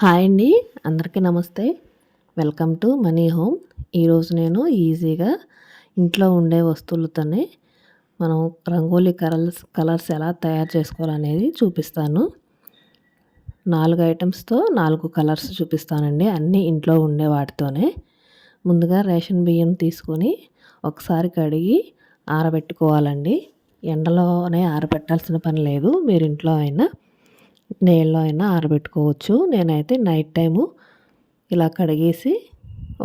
Hi అండి. అందరికీ నమస్తే. Welcome to money home. ఈరోజు నేను ఈజీగా ఇంట్లో ఉండే వస్తువులతోనే మనం రంగోలీ కలర్స్ కలర్స్ ఎలా తయారు చేసుకోవాలనేది చూపిస్తాను. నాలుగు ఐటమ్స్తో నాలుగు కలర్స్ చూపిస్తానండి అన్నీ ఇంట్లో ఉండే వాటితోనే. ముందుగా రేషన్ బియ్యం తీసుకొని ఒకసారి కడిగి ఆరబెట్టుకోవాలండి. ఎండలోనే ఆరబెట్టాల్సిన పని లేదు మీరు ఇంట్లో అయినా. నీళ్ళలో అయినా ఆరబెట్టుకోవచ్చు. నేనైతే నైట్ టైము ఇలా కడిగేసి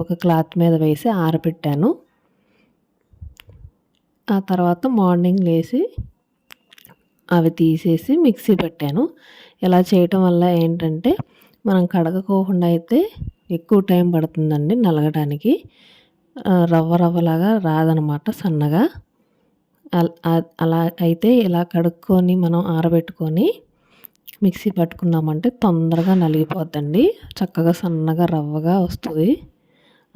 ఒక క్లాత్ మీద వేసి ఆరబెట్టాను. ఆ తర్వాత మార్నింగ్ లేచి అవి తీసేసి మిక్సీ పెట్టాను. ఇలా చేయటం వల్ల ఏంటంటే మనం కడగకోకుండా అయితే ఎక్కువ టైం పడుతుందండి నలగడానికి రవ్వ రవ్వలాగా రాదనమాట సన్నగా. అలా అయితే ఇలా కడుక్కొని మనం ఆరబెట్టుకొని మిక్సీ పట్టుకున్నామంటే తొందరగా నలిగిపోద్దండి. చక్కగా సన్నగా రవ్వగా వస్తుంది.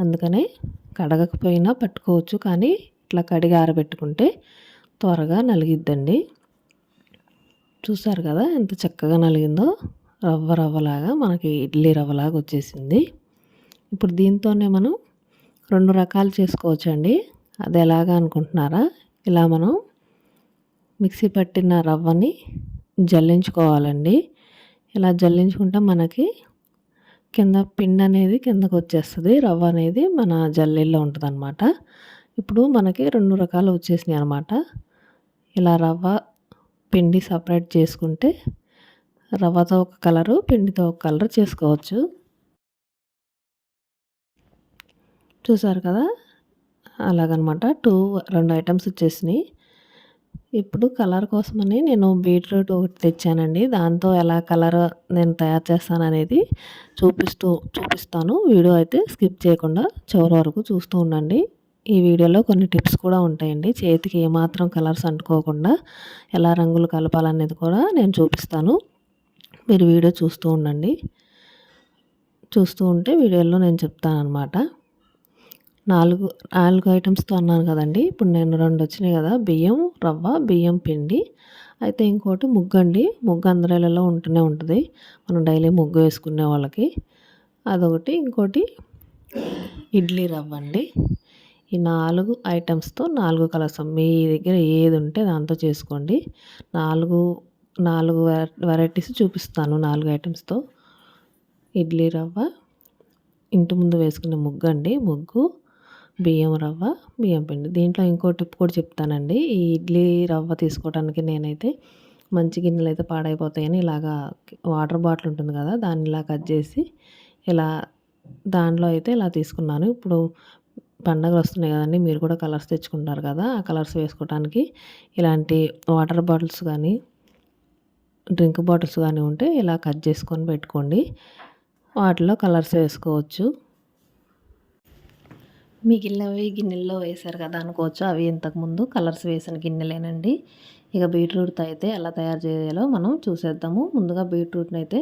అందుకని కడగకపోయినా పట్టుకోవచ్చు కానీ ఇట్లా కడిగి ఆరబెట్టుకుంటే త్వరగా నలిగిద్దండి. చూసారు కదా ఎంత చక్కగా నలిగిందో? రవ్వ రవ్వలాగా మనకి ఇడ్లీ రవ్వలాగా వచ్చేసింది. ఇప్పుడు దీంతోనే మనం రెండు రకాలు చేసుకోవచ్చండి. అది ఎలాగా అనుకుంటున్నారా? ఇలా మనం మిక్సీ పట్టిన రవ్వని జల్లించుకోవాలండి. ఇలా జల్లించుకుంటే మనకి కింద పిండి అనేది కిందకు వచ్చేస్తుంది రవ్వ అనేది మన జల్లెల్లో ఉంటుంది అనమాట ఇప్పుడు మనకి రెండు రకాలు వచ్చేసినాయి అనమాట ఇలా రవ్వ పిండి సపరేట్ చేసుకుంటే రవ్వతో ఒక కలరు పిండితో ఒక కలర్ చేసుకోవచ్చు. చూసారు కదా? అలాగనమాట. టూ రెండు ఐటమ్స్ వచ్చేసినాయి. ఇప్పుడు కలర్ కోసమని నేను బీట్రూట్ ఒకటి తెచ్చానండి. దాంతో ఎలా కలర్ నేను తయారు చేస్తాను అనేది చూపిస్తూ చూపిస్తాను. వీడియో అయితే స్కిప్ చేయకుండా చివరి వరకు చూస్తూ ఉండండి. ఈ వీడియోలో కొన్ని టిప్స్ కూడా ఉంటాయండి. చేతికి ఏమాత్రం కలర్స్ అంటుకోకుండా ఎలా రంగులు కలపాలనేది కూడా నేను చూపిస్తాను. మీరు వీడియో చూస్తూ ఉండండి. చూస్తూ ఉంటే వీడియోలో నేను చెప్తాను అనమాట నాలుగు నాలుగు ఐటమ్స్తో అన్నాను కదండి. ఇప్పుడు నేను రెండు వచ్చినాయి కదా. బియ్యం రవ్వ బియ్యం పిండి. అయితే ఇంకోటి ముగ్గు అండి. ముగ్గు అందరిలలో ఉంటూనే ఉంటుంది. మనం డైలీ ముగ్గు వేసుకునే వాళ్ళకి. అదొకటి. ఇంకోటి ఇడ్లీ రవ్వ అండి. ఈ నాలుగు ఐటమ్స్తో నాలుగు కలర్స్ మీ దగ్గర ఏది ఉంటే దాంతో చేసుకోండి. నాలుగు నాలుగు వెరైటీస్ చూపిస్తాను నాలుగు ఐటమ్స్తో. ఇడ్లీ రవ్వ. ఇంటి ముందు వేసుకునే ముగ్గు అండి. ముగ్గు బియ్యం రవ్వ బియ్యం పిండి. దీంట్లో ఇంకో టిప్ కూడా చెప్తానండి. ఈ ఇడ్లీ రవ్వ తీసుకోవడానికి నేనైతే మంచి గిన్నెలు అయితే పాడైపోతాయని ఇలాగా వాటర్ బాటిల్ ఉంటుంది కదా దాన్ని ఇలా కట్ చేసి ఇలా దాంట్లో అయితే ఇలా తీసుకున్నాను. ఇప్పుడు పండగలు వస్తున్నాయి కదండి మీరు కూడా కలర్స్ తెచ్చుకుంటారు కదా ఆ కలర్స్ వేసుకోవడానికి ఇలాంటి వాటర్ బాటిల్స్ కానీ డ్రింక్ బాటిల్స్ కానీ ఉంటే ఇలా కట్ చేసుకొని పెట్టుకోండి. వాటిలో కలర్స్ వేసుకోవచ్చు. మిగిలినవి గిన్నెల్లో వేశారు కదా అనుకోవచ్చు. అవి ఇంతకుముందు కలర్స్ వేసిన గిన్నెలేనండి. ఇక బీట్రూట్తో అయితే ఎలా తయారు చేయాలో మనం చూసేద్దాము. ముందుగా బీట్రూట్ని అయితే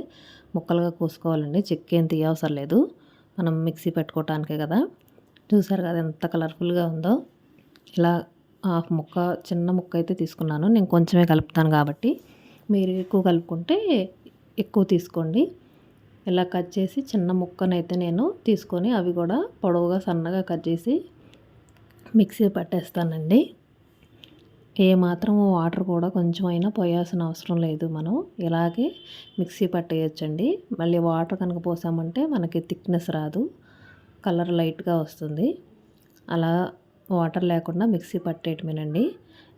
ముక్కలుగా కోసుకోవాలండి. చెక్క ఏం తీయవసరం లేదు. మనం మిక్సీ పెట్టుకోవటానికే కదా. చూసారు కదా ఎంత కలర్ఫుల్గా ఉందో. ఇలా హాఫ్ ముక్క చిన్న ముక్క అయితే తీసుకున్నాను. నేను కొంచెమే కలుపుతాను కాబట్టి. మీరు ఎక్కువ కలుపుకుంటే ఎక్కువ తీసుకోండి. ఇలా కట్ చేసి చిన్న ముక్కనైతే నేను తీసుకొని అవి కూడా పొడవుగా సన్నగా కట్ చేసి మిక్సీ పట్టేస్తానండి. ఏ మాత్రం వాటర్ కూడా కొంచెం అయినా పోయాల్సిన అవసరం లేదు మనం. ఇలాగే మిక్సీ పట్టేయచ్చండి. మళ్ళీ వాటర్ కనుక పోసామంటే మనకి థిక్నెస్ రాదు. కలర్ లైట్గా వస్తుంది. అలా వాటర్ లేకుండా మిక్సీ పట్టేయటమేనండి.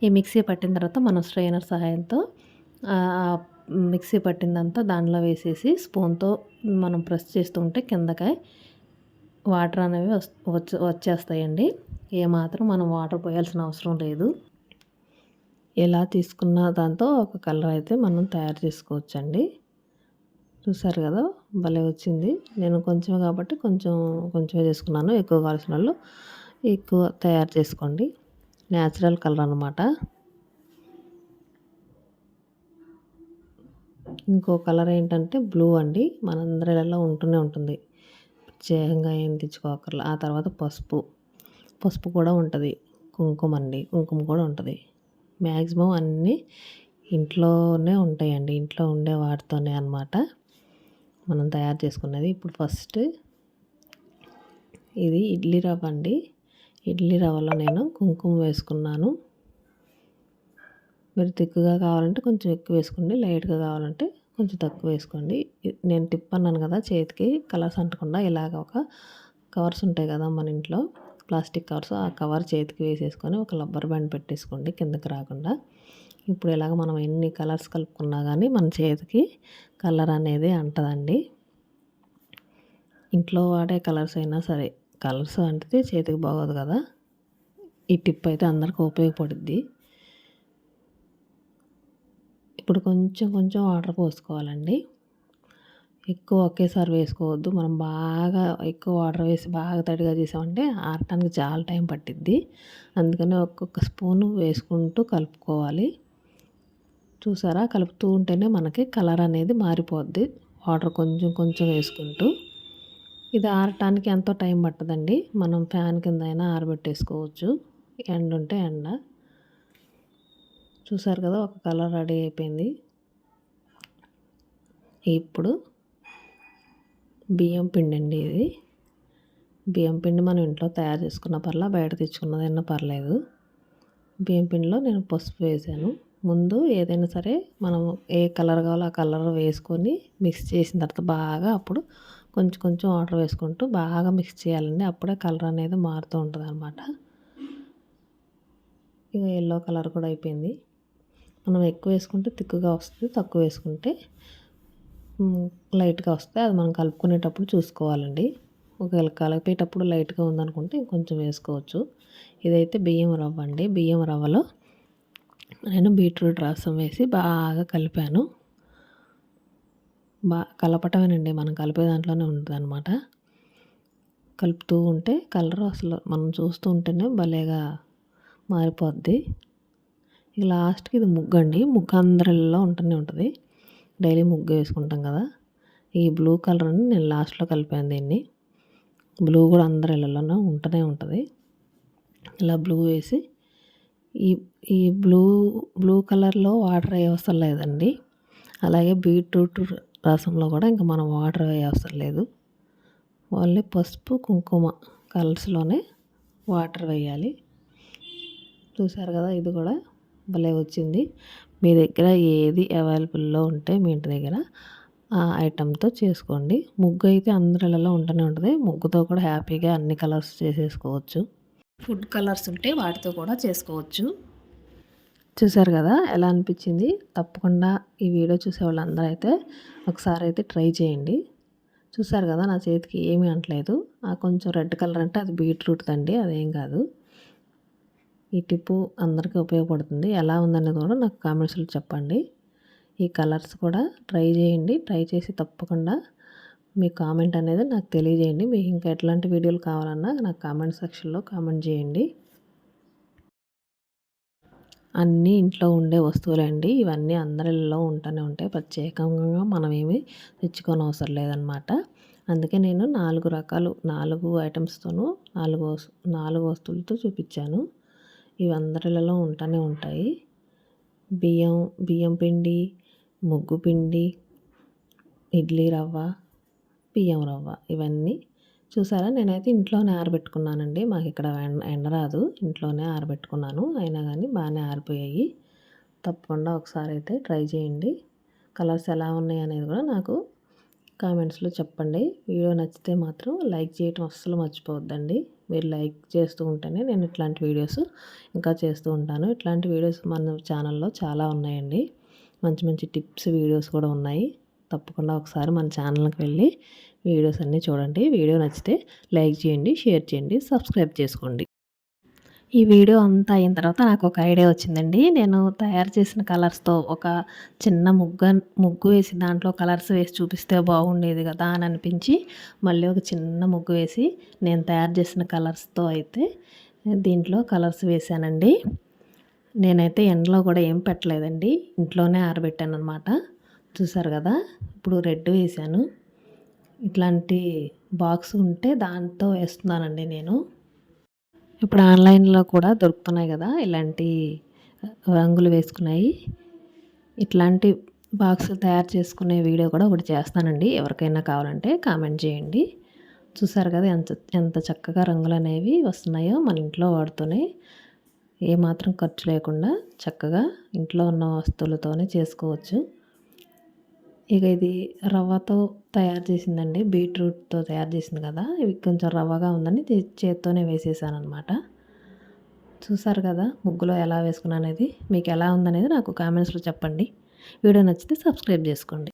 ఈ మిక్సీ పట్టిన తర్వాత మనం స్ట్రైనర్ సహాయంతో మిక్సీ పట్టిందంతా దానిలో వేసేసి స్పూన్తో మనం ప్రెస్ చేస్తుంటే కిందకాయ వాటర్ అనేవి వచ్చే వచ్చేస్తాయండి. ఏమాత్రం మనం వాటర్ పోయాల్సిన అవసరం లేదు. ఎలా తీసుకున్న దాంతో ఒక కలర్ అయితే మనం తయారు చేసుకోవచ్చండి. చూసారు కదా భలే వచ్చింది. నేను కొంచెమే కాబట్టి కొంచెం కొంచెమే చేసుకున్నాను. ఎక్కువ కావాల్సిన వాళ్ళు ఎక్కువ తయారు చేసుకోండి. న్యాచురల్ కలర్ అనమాట ఇంకో కలర్ ఏంటంటే బ్లూ అండి. మనందరిలో ఉంటూనే ఉంటుంది. ప్రత్యేకంగా ఏం తెచ్చుకోకర్ల. ఆ తర్వాత పసుపు. పసుపు కూడా ఉంటుంది. కుంకుమ అండి. కుంకుమ కూడా ఉంటుంది. మ్యాక్సిమం అన్నీ ఇంట్లోనే ఉంటాయండి. ఇంట్లో ఉండే వాటితోనే అనమాట మనం తయారు చేసుకున్నది. ఇప్పుడు ఫస్ట్ ఇది ఇడ్లీ రవ్వ అండి. ఇడ్లీ రవ్వలో నేను కుంకుమ వేసుకున్నాను. మీరు తిక్కుగా కావాలంటే కొంచెం ఎక్కువ వేసుకోండి. లైట్గా కావాలంటే కొంచెం తక్కువ వేసుకోండి. నేను టిప్ అన్నాను కదా చేతికి కలర్స్ అంటకుండా ఇలాగ ఒక కవర్స్ ఉంటాయి కదా మన ఇంట్లో ప్లాస్టిక్ కవర్స్ ఆ కవర్ చేతికి వేసేసుకొని ఒక రబ్బర్ బ్యాండ్ పెట్టేసుకోండి కిందకి రాకుండా. ఇప్పుడు ఇలాగ మనం ఎన్ని కలర్స్ కలుపుకున్నా కానీ మన చేతికి కలర్ అనేది అంటదండి. ఇంట్లో వాడే కలర్స్ అయినా సరే కలర్స్ అంటే చేతికి బాగోదు కదా. ఈ టిప్ అయితే అందరికీ ఉపయోగపడుద్ది. ఇప్పుడు కొంచెం కొంచెం వాటర్ పోసుకోవాలండి. ఎక్కువ ఒకేసారి వేసుకోవద్దు. మనం బాగా ఎక్కువ వాటర్ వేసి బాగా తడిగా చేసామంటే ఆరటానికి చాలా టైం పట్టిద్ది. అందుకనే ఒక్కొక్క స్పూన్ వేసుకుంటూ కలుపుకోవాలి. చూసారా? కలుపుతూ ఉంటేనే మనకి కలర్ అనేది మారిపోద్ది. వాటర్ కొంచెం కొంచెం వేసుకుంటూ. ఇది ఆరటానికి ఎంతో టైం పట్టదండి. మనం ఫ్యాన్ కింద అయినా ఆరబెట్టేసుకోవచ్చు. ఎండ ఉంటే ఎండ. చూసారు కదా ఒక కలర్ రెడీ అయిపోయింది. ఇప్పుడు బియ్యం పిండి అండి ఇది. బియ్యం పిండి మనం ఇంట్లో తయారు చేసుకున్న పర్లా బయట తెచ్చుకున్నదైనా పర్లేదు. బియ్యం పిండిలో నేను పసుపు వేసాను. ముందు ఏదైనా సరే మనం ఏ కలర్ కావాలో ఆ కలర్ వేసుకొని మిక్స్ చేసిన తర్వాత బాగా అప్పుడు కొంచెం కొంచెం వాటర్ వేసుకుంటూ బాగా మిక్స్ చేయాలండి. అప్పుడే కలర్ అనేది మారుతూ ఉంటుంది అనమాట ఇక ఎల్లో కలర్ కూడా అయిపోయింది. మనం ఎక్కువ వేసుకుంటే తిక్కుగా వస్తుంది తక్కువ వేసుకుంటే లైట్గా వస్తే అది మనం కలుపుకునేటప్పుడు చూసుకోవాలండి. ఒకవేళ కలిపేటప్పుడు లైట్గా ఉందనుకుంటే ఇంకొంచెం వేసుకోవచ్చు. ఇదైతే బియ్యం రవ్వ అండి. బియ్యం రవ్వలో నేను బీట్రూట్ రసం వేసి బాగా కలిపాను. బా కలపటమేనండి. మనం కలిపే దాంట్లోనే ఉంటుంది అనమాట కలుపుతూ ఉంటే కలర్ అసలు మనం చూస్తూ ఉంటేనే భలేగా మారిపోద్ది. ఇక లాస్ట్కి ఇది ముగ్గు అండి ముగ్గు అందరిలో ఉంటూనే ఉంటుంది. డైలీ ముగ్గు వేసుకుంటాం కదా. ఈ బ్లూ కలర్ని నేను లాస్ట్లో కలిపాను దీన్ని. బ్లూ కూడా అందరి ఉంటూనే ఉంటుంది. ఇలా బ్లూ వేసి ఈ ఈ బ్లూ బ్లూ కలర్లో వాటర్ వేయవసరం లేదండి. అలాగే బీట్రూట్ రసంలో కూడా ఇంకా మనం వాటర్ వేయవసరం లేదు. ఓన్లీ పసుపు కుంకుమ కలర్స్లోనే వాటర్ వేయాలి. చూసారు కదా ఇది కూడా. భలే వచ్చింది. మీ దగ్గర ఏది అవైలబుల్లో ఉంటే మీ ఇంటి దగ్గర ఆ ఐటెంతో చేసుకోండి. ముగ్గు అయితే అందరిలో ఉంటూనే ఉంటుంది. ముగ్గుతో కూడా హ్యాపీగా అన్ని కలర్స్ చేసేసుకోవచ్చు. ఫుడ్ కలర్స్ ఉంటే వాటితో కూడా చేసుకోవచ్చు. చూసారు కదా ఎలా అనిపించింది? తప్పకుండా ఈ వీడియో చూసే వాళ్ళందరూ అయితే ఒకసారి అయితే ట్రై చేయండి. చూసారు కదా నా చేతికి ఏమీ అంటలేదు. ఆ కొంచెం రెడ్ కలర్ అంటే అది బీట్రూట్ అండి అదేం కాదు. ఈ టిప్పు అందరికీ ఉపయోగపడుతుంది. ఎలా ఉందనేది కూడా నాకు కామెంట్స్లో చెప్పండి. ఈ కలర్స్ కూడా ట్రై చేయండి. ట్రై చేసి తప్పకుండా మీ కామెంట్ అనేది నాకు తెలియజేయండి. మీకు ఇంకా ఎట్లాంటి వీడియోలు కావాలన్నా నాకు కామెంట్ సెక్షన్లో కామెంట్ చేయండి. అన్నీ ఇంట్లో ఉండే వస్తువులండి. ఇవన్నీ అందరిలో ఉంటూనే ఉంటాయి. ప్రత్యేకంగా మనం ఏమి తెచ్చుకోని అవసరం లేదనమాట అందుకే నేను నాలుగు రకాలు నాలుగు ఐటమ్స్తోనూ నాలుగు నాలుగు వస్తువులతో చూపించాను. ఇవి అందరిలో ఉంటూనే ఉంటాయి. బియ్యం బియ్యం పిండి ముగ్గు పిండి ఇడ్లీ రవ్వ బియ్యం రవ్వ ఇవన్నీ చూసారా? నేనైతే ఇంట్లోనే ఆరబెట్టుకున్నానండి. మాకు ఇక్కడ ఎండ రాదు. ఇంట్లోనే ఆరబెట్టుకున్నాను. అయినా కానీ బాగానే ఆరిపోయాయి. తప్పకుండా ఒకసారి అయితే ట్రై చేయండి. కలర్స్ ఎలా ఉన్నాయి అనేది కూడా నాకు కామెంట్స్లో చెప్పండి. వీడియో నచ్చితే మాత్రం లైక్ చేయటం అస్సలు మర్చిపోవద్దండి. మీరు లైక్ చేస్తూ ఉంటేనే నేను ఇట్లాంటి వీడియోస్ ఇంకా చేస్తూ ఉంటాను. ఇట్లాంటి వీడియోస్ మన ఛానల్లో చాలా ఉన్నాయండి. మంచి మంచి టిప్స్ వీడియోస్ కూడా ఉన్నాయి. తప్పకుండా ఒకసారి మన ఛానల్కి వెళ్ళి వీడియోస్ అన్నీ చూడండి. వీడియో నచ్చితే లైక్ చేయండి షేర్ చేయండి సబ్స్క్రైబ్ చేసుకోండి. ఈ వీడియో అంతా అయిన తర్వాత నాకు ఒక ఐడియా వచ్చిందండి. నేను తయారు చేసిన కలర్స్తో ఒక చిన్న ముగ్గ ముగ్గు వేసి దాంట్లో కలర్స్ వేసి చూపిస్తే బాగుండేది కదా అని అనిపించి మళ్ళీ ఒక చిన్న ముగ్గు వేసి నేను తయారు చేసిన కలర్స్తో అయితే దీంట్లో కలర్స్ వేసానండి. నేనైతే ఎండలో కూడా ఏం పెట్టలేదండి. ఇంట్లోనే ఆరబెట్టాను అనమాట చూసారు కదా? ఇప్పుడు రెడ్ వేసాను. ఇట్లాంటి బాక్స్ ఉంటే దాంతో వేస్తున్నానండి నేను. ఇప్పుడు ఆన్లైన్లో కూడా దొరుకుతున్నాయి కదా ఇలాంటి రంగులు వేసుకున్నాయి. ఇట్లాంటి బాక్స్ తయారు చేసుకునే వీడియో కూడా ఒకటి చేస్తానండి. ఎవరికైనా కావాలంటే కామెంట్ చేయండి. చూసారు కదా ఎంత ఎంత చక్కగా రంగులు అనేవి వస్తున్నాయో మన ఇంట్లో వాడుతూనే. ఏమాత్రం ఖర్చు లేకుండా చక్కగా ఇంట్లో ఉన్న వస్తువులతోనే చేసుకోవచ్చు. ఇక ఇది రవ్వతో తయారు చేసిందండి. బీట్రూట్తో తయారు చేసింది కదా. ఇవి కొంచెం రవ్వగా ఉందని చేత్తోనే వేసేసాను అనమాట చూసారు కదా ముగ్గులో ఎలా వేసుకున్నా అనేది మీకు ఎలా ఉందనేది నాకు కామెంట్స్లో చెప్పండి. వీడియో నచ్చితే సబ్స్క్రైబ్ చేసుకోండి.